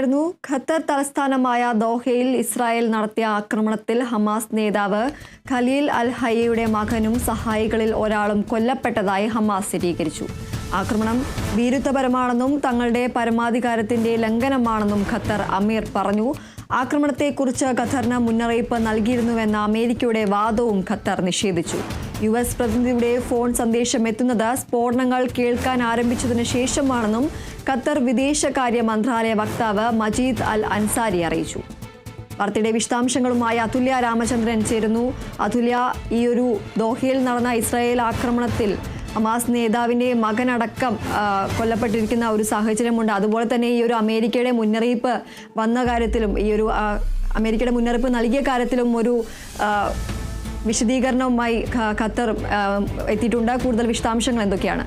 ായിരുന്നു Qatar തലസ്ഥാനമായ ദോഹയിൽ Israel നടത്തിയ ആക്രമണത്തിൽ ഹമാസ് നേതാവ് ഖലീൽ അൽ ഹയ്യയുടെ മകനും സഹായികളിൽ ഒരാളും കൊല്ലപ്പെട്ടതായി ഹമാസ് സ്ഥിരീകരിച്ചു. ആക്രമണം വീരുത്വപരമാണെന്നും തങ്ങളുടെ പരമാധികാരത്തിന്റെ ലംഘനമാണെന്നും ഖത്തർ അമീർ പറഞ്ഞു. ആക്രമണത്തെക്കുറിച്ച് ഖത്തറിന് മുന്നറിയിപ്പ് നൽകിയിരുന്നുവെന്ന അമേരിക്കയുടെ വാദവും ഖത്തർ നിഷേധിച്ചു. യു എസ് പ്രതിനിധിയുടെ ഫോൺ സന്ദേശം എത്തുന്നത് സ്ഫോടനങ്ങൾ കേൾക്കാൻ ആരംഭിച്ചതിന് ശേഷമാണെന്നും ഖത്തർ വിദേശകാര്യ മന്ത്രാലയ വക്താവ് മജീദ് അൽ അൻസാരി അറിയിച്ചു. വാർത്തയുടെ വിശദാംശങ്ങളുമായി അതുല്യ രാമചന്ദ്രൻ ചേരുന്നു. അതുല്യ ഈ ഒരു ദോഹയിൽ നടന്ന ഇസ്രായേൽ ആക്രമണത്തിൽ അമാസ് നേതാവിന്റെ മകനടക്കം കൊല്ലപ്പെട്ടിരിക്കുന്ന ഒരു സാഹചര്യമുണ്ട്. അതുപോലെ തന്നെ ഈ ഒരു അമേരിക്കയുടെ മുന്നറിയിപ്പ് വന്ന കാര്യത്തിലും ഈ ഒരു അമേരിക്കയുടെ മുന്നറിയിപ്പ് നൽകിയ കാര്യത്തിലും ഒരു വിശദീകരണവുമായി ഖത്തർ എത്തിയിട്ടുണ്ട്. കൂടുതൽ വിശദാംശങ്ങൾ എന്തൊക്കെയാണ്?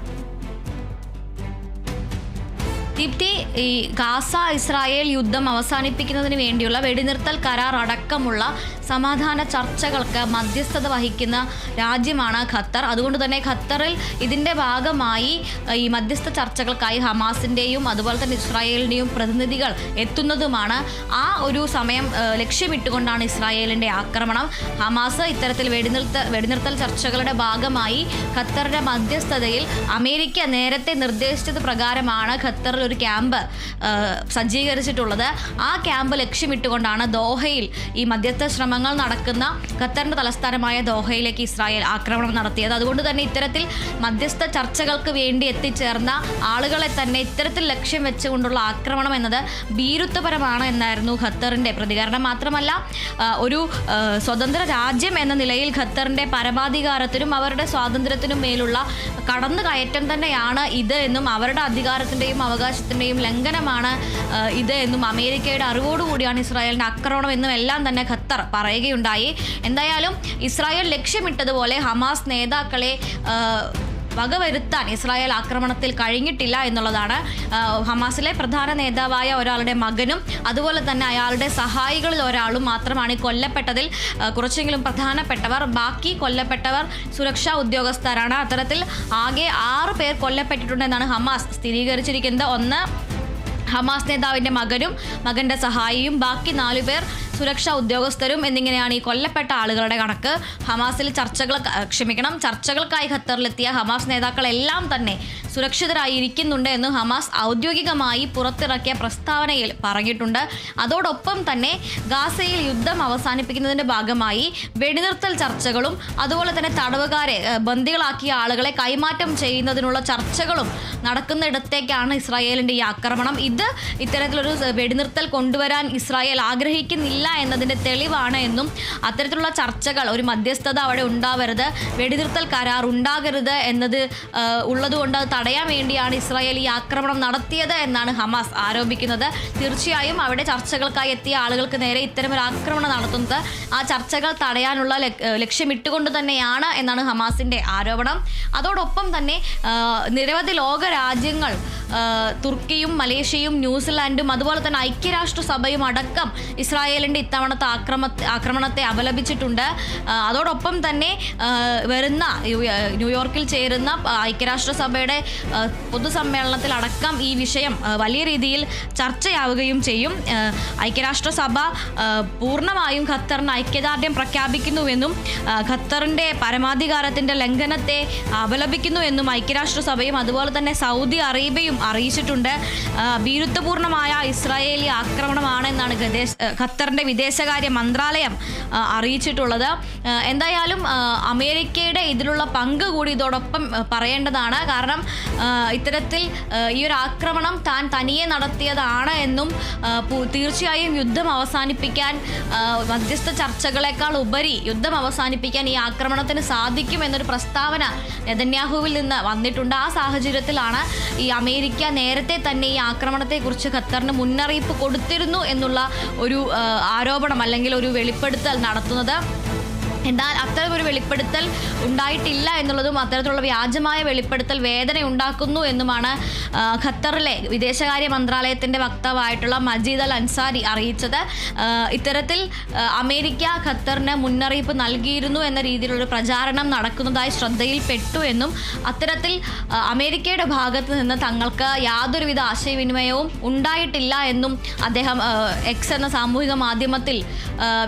ദീപ്തി ഈ ഗാസ ഇസ്രായേൽ യുദ്ധം അവസാനിപ്പിക്കുന്നതിന് വേണ്ടിയുള്ള വെടിനിർത്തൽ കരാർ അടക്കമുള്ള സമാധാന ചർച്ചകൾക്ക് മധ്യസ്ഥത വഹിക്കുന്ന രാജ്യമാണ് ഖത്തർ. അതുകൊണ്ട് തന്നെ ഖത്തറിൽ ഇതിന്റെ ഭാഗമായി ഈ മധ്യസ്ഥ ചർച്ചകൾക്കായി ഹമാസിന്റെയും അതുപോലെ തന്നെ ഇസ്രായേലിന്റെയും പ്രതിനിധികൾ എത്തുന്നതുമാണ്. ആ ഒരു സമയം ലക്ഷ്യമിട്ടുകൊണ്ടാണ് ഇസ്രായേലിന്റെ ആക്രമണം. ഹമാസ് ഇത്തരത്തിൽ വെടിനിർത്ത വെടിനിർത്തൽ ചർച്ചകളുടെ ഭാഗമായി ഖത്തറിന്റെ മധ്യസ്ഥതയിൽ അമേരിക്ക നേരത്തെ നിർദ്ദേശിച്ചത് പ്രകാരമാണ് ഖത്തറിൽ ഒരു ക്യാമ്പ് ആ, സജ്ജീകരിച്ചിട്ടുള്ളത്. ആ ക്യാമ്പ് ലക്ഷ്യമിട്ടുകൊണ്ടാണ് ദോഹയിൽ ഈ മധ്യസ്ഥ ശ്രമങ്ങൾ നടക്കുന്ന ഖത്തറിന്റെ തലസ്ഥാനമായ ദോഹയിലേക്ക് ഇസ്രായേൽ ആക്രമണം നടത്തിയത്. അതുകൊണ്ട് തന്നെ ഇത്തരത്തിൽ മധ്യസ്ഥ ചർച്ചകൾക്ക് വേണ്ടി എത്തിച്ചേർന്ന ആളുകളെ തന്നെ ഇത്തരത്തിൽ ലക്ഷ്യം വെച്ചുകൊണ്ടുള്ള ആക്രമണം എന്നത് ഭീരുത്വപരമാണ് എന്നായിരുന്നു ഖത്തറിന്റെ പ്രതികരണം. മാത്രമല്ല ഒരു സ്വതന്ത്ര രാജ്യം എന്ന നിലയിൽ ഖത്തറിന്റെ പരമാധികാരത്തിനും അവരുടെ സ്വാതന്ത്ര്യത്തിനും മേലുള്ള കടന്നുകയറ്റം തന്നെയാണ് ഇത് എന്നും അവരുടെ അധികാരത്തിന്റെയും അവകാശത്തിന്റെയും ലംഘനമാണ് ഇത് എന്നും അമേരിക്കയുടെ അറിവോടുകൂടിയാണ് ഇസ്രായേലിന്റെ ആക്രമണം എന്നും എല്ലാം തന്നെ ഖത്തർ പറയുകയുണ്ടായി. എന്തായാലും ഇസ്രായേൽ ലക്ഷ്യമിട്ടതുപോലെ ഹമാസ് നേതാക്കളെ വകവരുത്താൻ ഇസ്രായേൽ ആക്രമണത്തിൽ കഴിഞ്ഞിട്ടില്ല എന്നുള്ളതാണ് ഹമാസിലെ പ്രധാന നേതാവായ ഒരാളുടെ മകനും അതുപോലെ തന്നെ അയാളുടെ സഹായികളിൽ ഒരാളും മാത്രമാണ് കൊല്ലപ്പെട്ടതിൽ കുറച്ചെങ്കിലും പ്രധാനപ്പെട്ടവർ ബാക്കി കൊല്ലപ്പെട്ടവർ സുരക്ഷാ ഉദ്യോഗസ്ഥരാണ്. അത്തരത്തിൽ ആകെ ആറ് പേർ കൊല്ലപ്പെട്ടിട്ടുണ്ടെന്നാണ് ഹമാസ് സ്ഥിരീകരിച്ചിരിക്കുന്നത്. ഒന്ന് ഹമാസ് നേതാവിന്റെ മകനും മകന്റെ സഹായിയും ബാക്കി നാലുപേർ സുരക്ഷാ ഉദ്യോഗസ്ഥരും എന്നിങ്ങനെയാണ് ഈ കൊല്ലപ്പെട്ട ആളുകളുടെ കണക്ക്. ഹമാസിൽ ചർച്ചകൾ ക്ഷമിക്കണം. ചർച്ചകൾക്കായി ഖത്തറിലെത്തിയ ഹമാസ് നേതാക്കളെല്ലാം തന്നെ സുരക്ഷിതരായി ഇരിക്കുന്നുണ്ട് എന്ന് ഹമാസ് ഔദ്യോഗികമായി പുറത്തിറക്കിയ പ്രസ്താവനയിൽ പറഞ്ഞിട്ടുണ്ട്. അതോടൊപ്പം തന്നെ ഗാസയിൽ യുദ്ധം അവസാനിപ്പിക്കുന്നതിന്റെ ഭാഗമായി വെടിനിർത്തൽ ചർച്ചകളും അതുപോലെ തന്നെ തടവുകാരെ ബന്ദികളാക്കിയ ആളുകളെ കൈമാറ്റം ചെയ്യുന്നതിനുള്ള ചർച്ചകളും നടക്കുന്നിടത്തേക്കാണ് ഇസ്രായേലിന്റെ ഈ ആക്രമണം. ഇത് ഇത്തരത്തിലൊരു വെടിനിർത്തൽ കൊണ്ടുവരാൻ ഇസ്രായേൽ ആഗ്രഹിക്കുന്നില്ല എന്നതിന്റെ തെളിവാണ് എന്നും അത്തരത്തിലുള്ള ചർച്ചകൾ ഒരു മധ്യസ്ഥത അവിടെ ഉണ്ടാവരുത് വെടിനിർത്തൽ കരാർ ഉണ്ടാകരുത് എന്നത് ഉള്ളതുകൊണ്ട് അത് തടയാൻ വേണ്ടിയാണ് ഇസ്രായേൽ ഈ ആക്രമണം നടത്തിയത് എന്നാണ് ഹമാസ് ആരോപിക്കുന്നത്. തീർച്ചയായും അവിടെ ചർച്ചകൾക്കായി എത്തിയ ആളുകൾക്ക് നേരെ ഇത്തരമൊരു ആക്രമണം നടത്തുന്നത്. ആ ചർച്ചകൾ തടയാനുള്ള ലക്ഷ്യമിട്ടുകൊണ്ട് തന്നെയാണ് എന്നാണ് ഹമാസിന്റെ ആരോപണം. അതോടൊപ്പം തന്നെ നിരവധി ലോക രാജ്യങ്ങൾ തുർക്കിയും മലേഷ്യയും ന്യൂസിലാൻഡും അതുപോലെ തന്നെ ഐക്യരാഷ്ട്രസഭയും അടക്കം ഇസ്രായേലിന്റെ ഇത്തവണത്തെ ആക്രമ ആക്രമണത്തെ അപലപിച്ചിട്ടുണ്ട്. അതോടൊപ്പം തന്നെ വരുന്ന ന്യൂയോർക്കിൽ ചേരുന്ന ഐക്യരാഷ്ട്രസഭയുടെ പൊതുസമ്മേളനത്തിൽ അടക്കം ഈ വിഷയം വലിയ രീതിയിൽ ചർച്ചയാവുകയും ചെയ്യും. ഐക്യരാഷ്ട്രസഭ പൂർണമായും ഖത്തറിന് ഐക്യദാർഢ്യം പ്രഖ്യാപിക്കുന്നുവെന്നും ഖത്തറിന്റെ പരമാധികാരത്തിന്റെ ലംഘനത്തെ അപലപിക്കുന്നു എന്നും ഐക്യരാഷ്ട്രസഭയും അതുപോലെ തന്നെ സൗദി അറേബ്യയും അറിയിച്ചിട്ടുണ്ട്. ഭീരുത്വപൂർണമായ ഇസ്രായേലി ആക്രമണമാണെന്നാണ് ഗദേശ- ഖത്തറിന്റെ വിദേശകാര്യ മന്ത്രാലയം അറിയിച്ചിട്ടുള്ളത്. എന്തായാലും അമേരിക്കയുടെ ഇതിലുള്ള പങ്ക് കൂടി ഇതോടൊപ്പം പറയേണ്ടതാണ്. കാരണം ഇത്തരത്തിൽ ഈ ഒരു ആക്രമണം താൻ തനിയെ നടത്തിയതാണ് എന്നും തീർച്ചയായും യുദ്ധം അവസാനിപ്പിക്കാൻ മധ്യസ്ഥ ചർച്ചകളെക്കാൾ ഉപരി യുദ്ധം അവസാനിപ്പിക്കാൻ ഈ ആക്രമണത്തിന് സാധിക്കും എന്നൊരു പ്രസ്താവന നെതന്യാഹുവിൽ നിന്ന് വന്നിട്ടുണ്ട്. ആ സാഹചര്യത്തിലാണ് ഈ അമേരിക്ക നേരത്തെ തന്നെ ഈ ആക്രമണത്തെക്കുറിച്ച് ഖത്തറിന് മുന്നറിയിപ്പ് കൊടുത്തിരുന്നു എന്നുള്ള ഒരു ആരോപണം അല്ലെങ്കിൽ ഒരു വെളിപ്പെടുത്തൽ നടത്തുന്നത് എന്നാൽ അത്തരമൊരു വെളിപ്പെടുത്തൽ ഉണ്ടായിട്ടില്ല എന്നുള്ളതും അത്തരത്തിലുള്ള വ്യാജമായ വെളിപ്പെടുത്തൽ വേദന ഉണ്ടാക്കുന്നു എന്നുമാണ് ഖത്തറിലെ വിദേശകാര്യ മന്ത്രാലയത്തിന്റെ വക്താവായിട്ടുള്ള മജീദ് അൽ അൻസാരി അറിയിച്ചത്. ഇത്തരത്തിൽ അമേരിക്ക ഖത്തറിന് മുന്നറിയിപ്പ് നൽകിയിരുന്നു എന്ന രീതിയിലുള്ള പ്രചാരണം നടക്കുന്നതായി ശ്രദ്ധയിൽപ്പെട്ടു എന്നും അത്തരത്തിൽ അമേരിക്കയുടെ ഭാഗത്ത് നിന്ന് തങ്ങൾക്ക് യാതൊരുവിധ ആശയവിനിമയവും ഉണ്ടായിട്ടില്ല എന്നും അദ്ദേഹം എക്സ് എന്ന സാമൂഹിക മാധ്യമത്തിൽ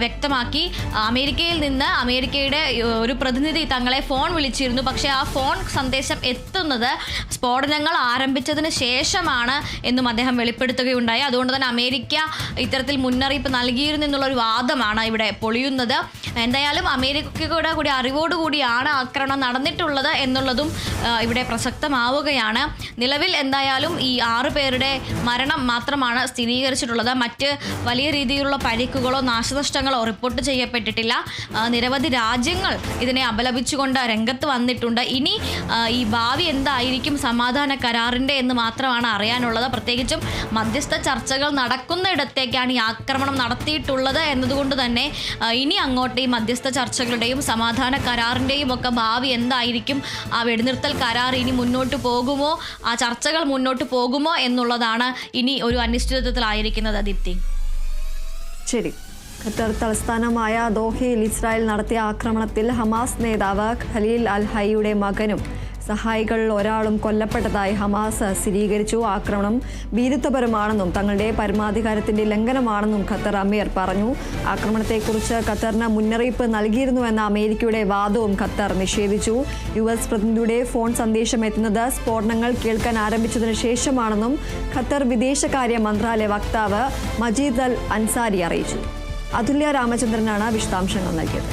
വ്യക്തമാക്കി. അമേരിക്കയിൽ നിന്ന് അമേരിക്കയുടെ ഒരു പ്രതിനിധി തങ്ങളെ ഫോൺ വിളിച്ചിരുന്നു. പക്ഷേ ആ ഫോൺ സന്ദേശം എത്തുന്നത് സ്ഫോടനങ്ങൾ ആരംഭിച്ചതിന് ശേഷമാണ് എന്നും അദ്ദേഹം വെളിപ്പെടുത്തുകയുണ്ടായി. അതുകൊണ്ട് തന്നെ അമേരിക്ക ഇത്തരത്തിൽ മുന്നറിയിപ്പ് നൽകിയിരുന്നു എന്നുള്ള ഒരു വാദമാണ് ഇവിടെ പൊളിയുന്നത്. എന്തായാലും അമേരിക്കയുടെ കൂടി അറിവോടുകൂടിയാണ് ആക്രമണം നടന്നിട്ടുള്ളത് എന്നുള്ളതും ഇവിടെ പ്രസക്തമാവുകയാണ്. നിലവിൽ എന്തായാലും ഈ ആറു പേരുടെ മരണം മാത്രമാണ് സ്ഥിരീകരിച്ചിട്ടുള്ളത്. മറ്റ് വലിയ രീതിയിലുള്ള പരിക്കുകളോ നാശനഷ്ടങ്ങളോ റിപ്പോർട്ട് ചെയ്യപ്പെട്ടിട്ടില്ല. ആ, നിരവധി രാജ്യങ്ങൾ ഇതിനെ അപലപിച്ചുകൊണ്ട് രംഗത്ത് വന്നിട്ടുണ്ട്. ഇനി ഈ ഭാവി എന്തായിരിക്കും? സമാധാന കരാറിന്റെ എന്ന് മാത്രമാണ് അറിയാനുള്ളത്. പ്രത്യേകിച്ചും മധ്യസ്ഥ ചർച്ചകൾ നടക്കുന്നിടത്തേക്കാണ് ഈ ആക്രമണം നടത്തിയിട്ടുള്ളത് എന്നതുകൊണ്ട് തന്നെ ഇനി അങ്ങോട്ട് ഈ മധ്യസ്ഥ ചർച്ചകളുടെയും സമാധാന കരാറിന്റെയും ഒക്കെ ഭാവി എന്തായിരിക്കും? ആ വെടിനിർത്തൽ കരാർ ഇനി മുന്നോട്ട് പോകുമോ? ആ ചർച്ചകൾ മുന്നോട്ട് പോകുമോ എന്നുള്ളതാണ് ഇനി ഒരു അനിശ്ചിതത്വത്തിലായിരിക്കുന്നത് ദീപ്തി ശരി. ഖത്തർ തലസ്ഥാനമായ ദോഹയിൽ ഇസ്രായേൽ നടത്തിയ ആക്രമണത്തിൽ ഹമാസ് നേതാവ് ഖലീൽ അൽ ഹൈയുടെ മകനും സഹായികളിൽ ഒരാളും കൊല്ലപ്പെട്ടതായി ഹമാസ് സ്ഥിരീകരിച്ചു. ആക്രമണം ഭീരുത്വപരമാണെന്നും തങ്ങളുടെ പരമാധികാരത്തിന്റെ ലംഘനമാണെന്നും ഖത്തർ അമീർ പറഞ്ഞു. ആക്രമണത്തെക്കുറിച്ച് ഖത്തറിന് മുന്നറിയിപ്പ് നൽകിയിരുന്നുവെന്ന അമേരിക്കയുടെ വാദവും ഖത്തർ നിഷേധിച്ചു. യു എസ് പ്രതിനിധിയുടെ ഫോൺ സന്ദേശം എത്തുന്നത് സ്ഫോടനങ്ങൾ കേൾക്കാൻ ആരംഭിച്ചതിന് ശേഷമാണെന്നും ഖത്തർ വിദേശകാര്യ മന്ത്രാലയ വക്താവ് മജീദ് അൽ അൻസാരി അറിയിച്ചു. അതുല്യ രാമചന്ദ്രനാണ് വിശദാംശങ്ങൾ നൽകിയത്.